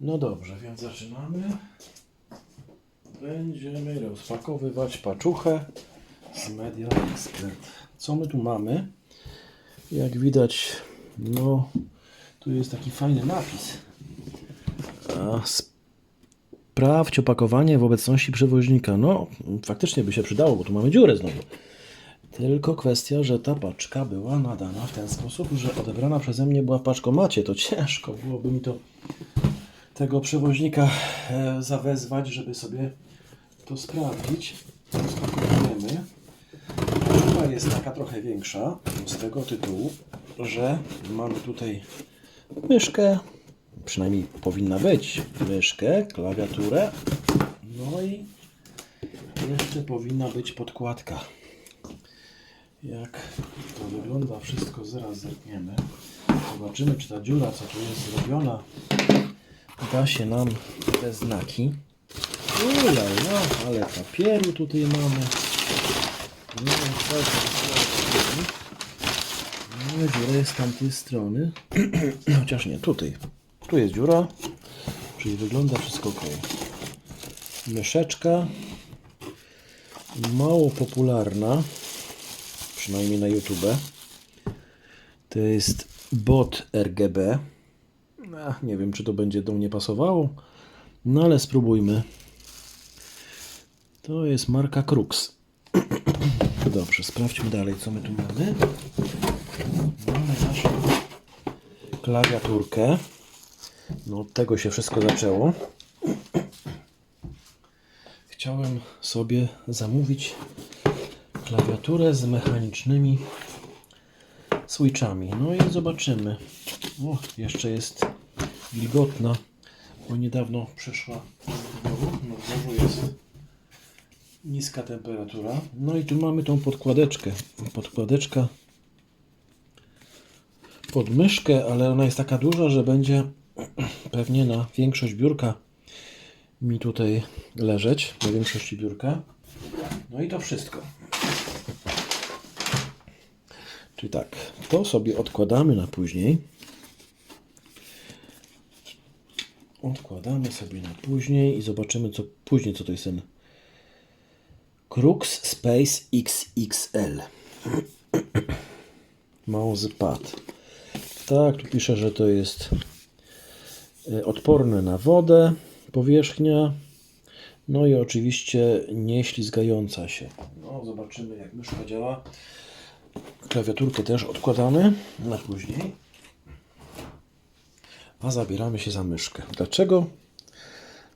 No dobrze, więc zaczynamy. Będziemy rozpakowywać paczuchę z Media Expert. Co my tu mamy? Jak widać, no tu jest taki fajny napis. Sprawdź opakowanie w obecności przewoźnika. No, faktycznie by się przydało, bo tu mamy dziurę znowu. Tylko kwestia, że ta paczka była nadana w ten sposób, że odebrana przeze mnie była w paczkomacie. To ciężko byłoby mi to tego przewoźnika e, zawezwać, żeby sobie to sprawdzić. Spakujemy. Paczka jest taka trochę większa z tego tytułu, że mamy tutaj myszkę, przynajmniej powinna być myszkę, klawiaturę, no i jeszcze powinna być podkładka. Jak to wygląda wszystko, zaraz zerkniemy. Zobaczymy, czy ta dziura, co tu jest zrobiona, da się nam te znaki. Ula, no, ale papieru tutaj mamy. No, tak, no, dziura jest z tamtej strony. Chociaż nie, tutaj. Tu jest dziura, czyli wygląda wszystko ok. Myszeczka. Mało popularna, przynajmniej na YouTube. To jest bot RGB. Nie wiem, czy to będzie do mnie pasowało, no ale spróbujmy. To jest marka Crux. Dobrze, sprawdźmy dalej, co my tu mamy. Mamy naszą klawiaturkę. No od tego się wszystko zaczęło. Chciałem sobie zamówić klawiaturę z mechanicznymi switchami. No i zobaczymy. O, jeszcze jest wilgotna, bo niedawno przeszła domu. No znowu jest niska temperatura. No i tu mamy tą podkładeczkę. Podkładeczka pod myszkę, ale ona jest taka duża, że będzie pewnie na większość biurka mi tutaj leżeć, na większości biurka. No i to wszystko. Czyli tak, to sobie odkładamy na później. Odkładamy sobie na później i zobaczymy co później, co to jest ten Crux Space XXL. Mousepad. Tak, tu pisze, że to jest e, odporne na wodę, powierzchnia. No i oczywiście nieślizgająca się. No, zobaczymy jak myszka działa. Klawiaturkę też odkładamy na później. A zabieramy się za myszkę. Dlaczego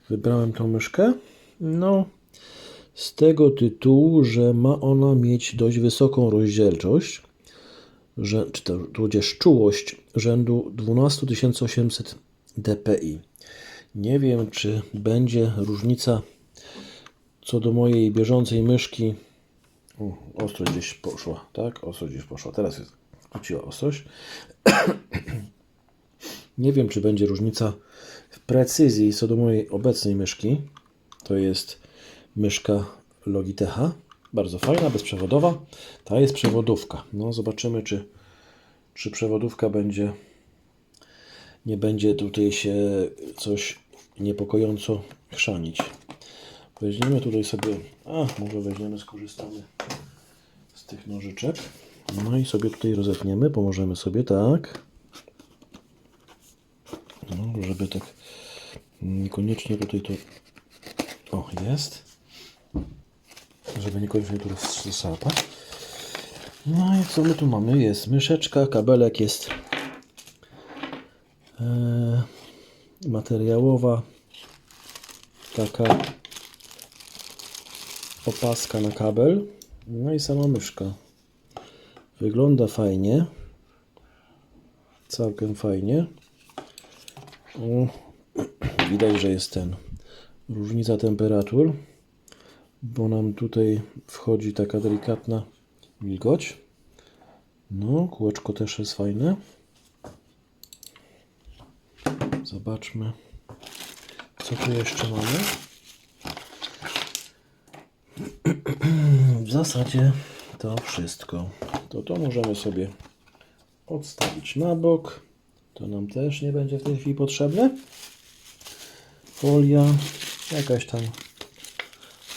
wybrałem tą myszkę? No, z tego tytułu, że ma ona mieć dość wysoką rozdzielczość, że, czy to, tudzież czułość rzędu 12800 dpi. Nie wiem, czy będzie różnica co do mojej bieżącej myszki. O, ostrość gdzieś poszła, tak? Ostrość gdzieś poszła. Teraz jest, wróciła ostrość. Nie wiem, czy będzie różnica w precyzji co do mojej obecnej myszki. To jest myszka Logitecha. Bardzo fajna, bezprzewodowa. Ta jest przewodówka. No, zobaczymy, czy, czy przewodówka będzie. Nie będzie tutaj się coś niepokojąco chrzanić. Weźmiemy tutaj sobie. A, może weźmiemy, skorzystamy z tych nożyczek. No i sobie tutaj rozetniemy. Pomożemy sobie tak. Żeby tak niekoniecznie tutaj to. O, jest. Żeby niekoniecznie tu rozsapać. No i co my tu mamy? Jest myszeczka, kabelek jest e, materiałowa. Taka opaska na kabel. No i sama myszka. Wygląda fajnie. Całkiem fajnie. Widać, że jest ten różnica temperatur, bo nam tutaj wchodzi taka delikatna wilgoć. No, kółeczko też jest fajne. Zobaczmy, co tu jeszcze mamy. W zasadzie to wszystko. To to możemy sobie odstawić na bok. To nam też nie będzie w tej chwili potrzebne. folia, jakaś tam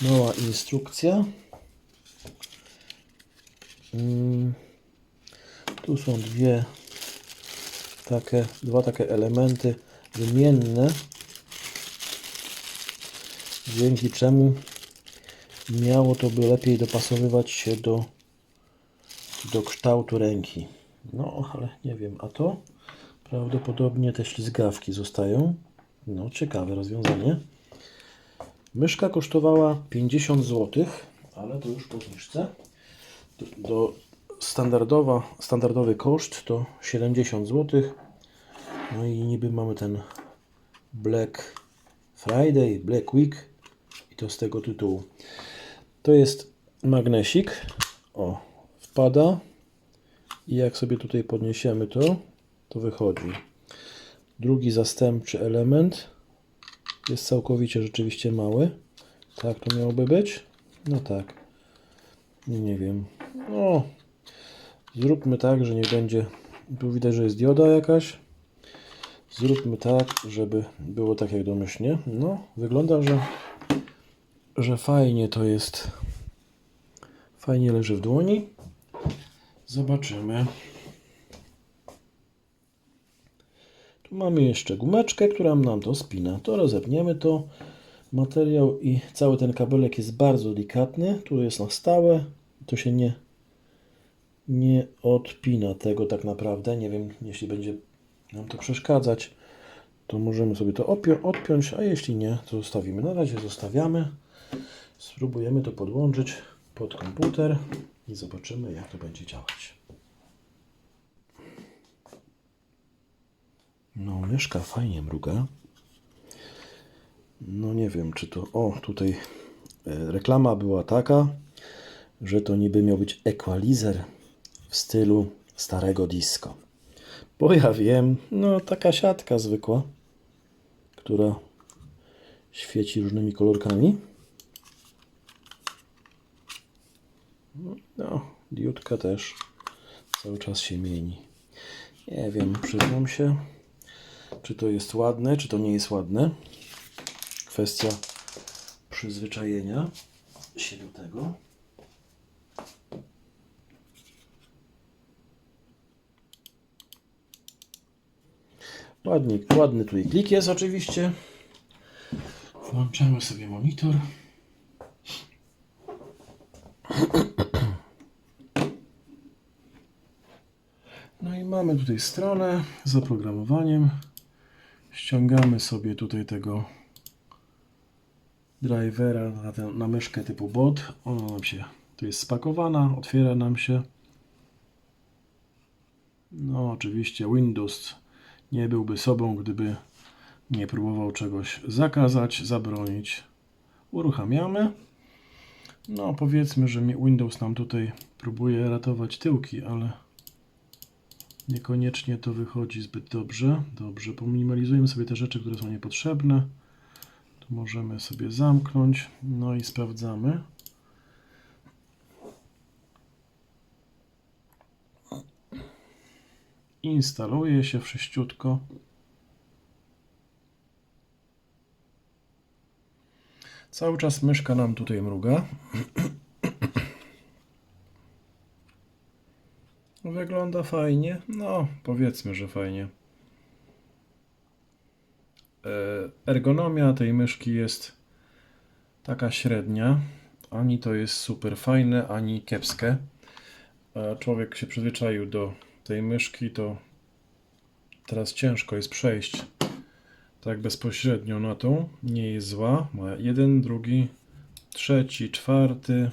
mała instrukcja. Mm, Tu są dwie takie, dwa takie elementy wymienne, dzięki czemu miało to by lepiej dopasowywać się do, do kształtu ręki. No, ale nie wiem, a to prawdopodobnie te ślizgawki zostają. No, ciekawe rozwiązanie. Myszka kosztowała 50 zł, ale to już po zniżce. Do, do standardowa, standardowy koszt to 70 zł. No i niby mamy ten Black Friday, Black Week i to z tego tytułu. To jest magnesik. O, wpada i jak sobie tutaj podniesiemy to, to wychodzi. Drugi zastępczy element jest całkowicie rzeczywiście mały. Tak to miałoby być? No tak. Nie, wiem. No, zróbmy tak, że nie będzie. Tu widać, że jest dioda jakaś. Zróbmy tak, żeby było tak jak domyślnie. No, wygląda, że, że fajnie to jest. Fajnie leży w dłoni. Zobaczymy. Tu mamy jeszcze gumeczkę, która nam to spina. To rozepniemy to. Materiał i cały ten kabelek jest bardzo delikatny. Tu jest na stałe. To się nie, nie odpina tego tak naprawdę. Nie wiem, jeśli będzie nam to przeszkadzać, to możemy sobie to odpiąć, a jeśli nie, to zostawimy. Na razie zostawiamy. Spróbujemy to podłączyć pod komputer i zobaczymy, jak to będzie działać. No, myszka fajnie mruga. No nie wiem, czy to... O, tutaj e, reklama była taka, że to niby miał być equalizer w stylu starego disco. Bo ja wiem, no taka siatka zwykła, która świeci różnymi kolorkami. No, diodka też cały czas się mieni. Nie wiem, przyznam się, czy to jest ładne, czy to nie jest ładne. Kwestia przyzwyczajenia się do tego. Ładnie, ładny tutaj klik jest oczywiście. Włączamy sobie monitor. No i mamy tutaj stronę z oprogramowaniem. Ściągamy sobie tutaj tego drivera na, tę, na myszkę typu bot. Ona nam się tu jest spakowana, otwiera nam się. No oczywiście Windows nie byłby sobą, gdyby nie próbował czegoś zakazać, zabronić. Uruchamiamy. No powiedzmy, że Windows nam tutaj próbuje ratować tyłki, ale niekoniecznie to wychodzi zbyt dobrze. Dobrze, pominimalizujemy sobie te rzeczy, które są niepotrzebne. Tu możemy sobie zamknąć. No i sprawdzamy. Instaluje się wszyściutko. Cały czas myszka nam tutaj mruga. Wygląda fajnie. No, powiedzmy, że fajnie. E, Ergonomia tej myszki jest taka średnia. Ani to jest super fajne, ani kiepskie. E, Człowiek się przyzwyczaił do tej myszki, to teraz ciężko jest przejść tak bezpośrednio na tą. Nie jest zła. Ma jeden, drugi, trzeci, czwarty.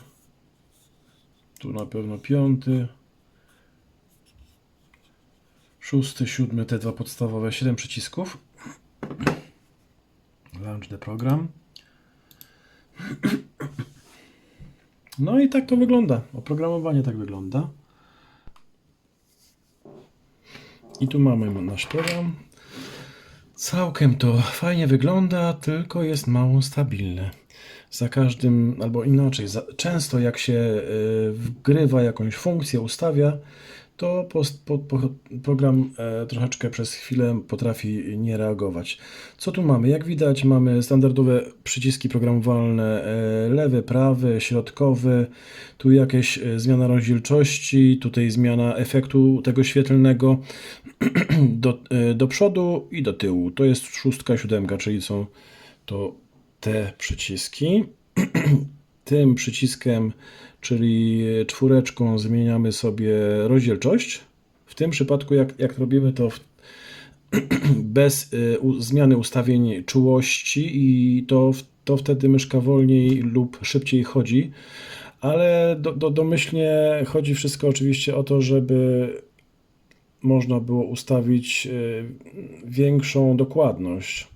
Tu na pewno piąty. Szósty, siódmy, te dwa podstawowe, siedem przycisków. Launch the program. No i tak to wygląda. Oprogramowanie tak wygląda. I tu mamy nasz program. Całkiem to fajnie wygląda, tylko jest mało stabilne. Za każdym, albo inaczej, za, często jak się y, wgrywa jakąś funkcję, ustawia, to post, po, po, program e, troszeczkę przez chwilę potrafi nie reagować. Co tu mamy? Jak widać, mamy standardowe przyciski programowalne e, lewy, prawy, środkowy, tu jakieś e, zmiana rozdzielczości, tutaj zmiana efektu tego świetlnego do, e, do przodu i do tyłu. To jest szóstka, siódemka, czyli są to te przyciski. Tym przyciskiem, czyli czwóreczką, zmieniamy sobie rozdzielczość. W tym przypadku, jak, jak robimy to w, bez y, zmiany ustawień czułości, i to, to wtedy myszka wolniej lub szybciej chodzi. Ale do, do, domyślnie chodzi wszystko oczywiście o to, żeby można było ustawić y, większą dokładność.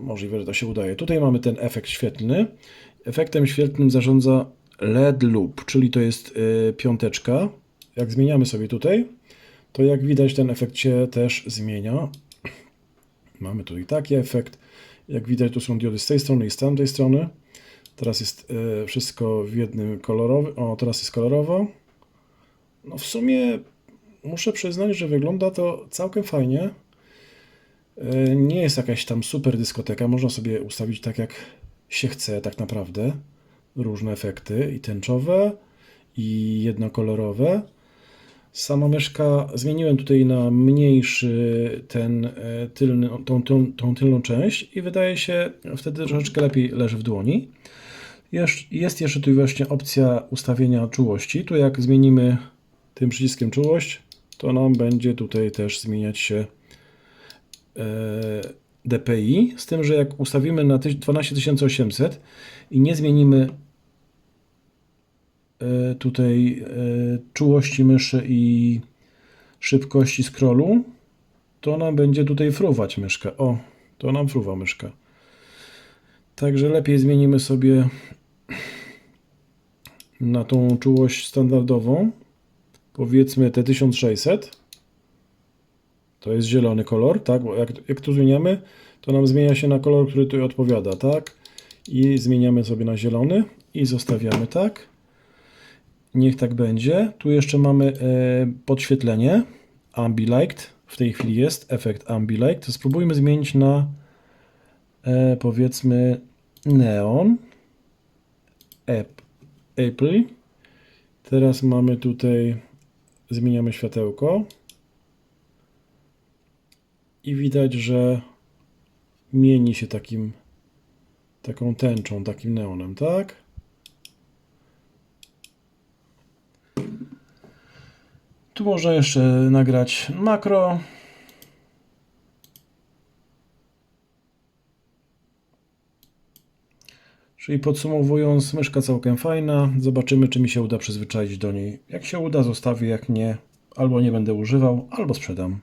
Możliwe, że to się udaje. Tutaj mamy ten efekt świetlny. Efektem świetlnym zarządza LED loop, czyli to jest y, piąteczka. Jak zmieniamy sobie tutaj, to jak widać ten efekt się też zmienia. Mamy tutaj taki efekt. Jak widać tu są diody z tej strony i z tamtej strony. Teraz jest y, wszystko w jednym kolorowym. O, teraz jest kolorowo. No w sumie muszę przyznać, że wygląda to całkiem fajnie. E, Nie jest jakaś tam super dyskoteka. Można sobie ustawić tak, jak się chce, tak naprawdę. Różne efekty i tęczowe, i jednokolorowe. Sama myszka zmieniłem tutaj na mniejszy ten e, tylny, tą, tą, tą tylną część i wydaje się wtedy troszeczkę lepiej leży w dłoni. Jest, jeszcze tu właśnie opcja ustawienia czułości. Tu jak zmienimy tym przyciskiem czułość, to nam będzie tutaj też zmieniać się DPI, z tym, że jak ustawimy na tyś- 12800 i nie zmienimy e, tutaj e, czułości myszy i szybkości scrollu, to nam będzie tutaj fruwać myszka. O, to nam fruwa myszka. Także lepiej zmienimy sobie na tą czułość standardową. Powiedzmy te 1600. To jest zielony kolor, tak? Bo jak, jak tu zmieniamy, to nam zmienia się na kolor, który tu odpowiada, tak? I zmieniamy sobie na zielony i zostawiamy tak. Niech tak będzie. Tu jeszcze mamy e, podświetlenie. Ambilight. W tej chwili jest efekt Ambilight. Spróbujmy zmienić na e, powiedzmy neon. Ap- Apple. Teraz mamy tutaj, zmieniamy światełko i widać, że mieni się takim, taką tęczą, takim neonem, tak? Tu można jeszcze nagrać makro. Czyli podsumowując, myszka całkiem fajna. Zobaczymy, czy mi się uda przyzwyczaić do niej. Jak się uda, zostawię, jak nie, albo nie będę używał, albo sprzedam.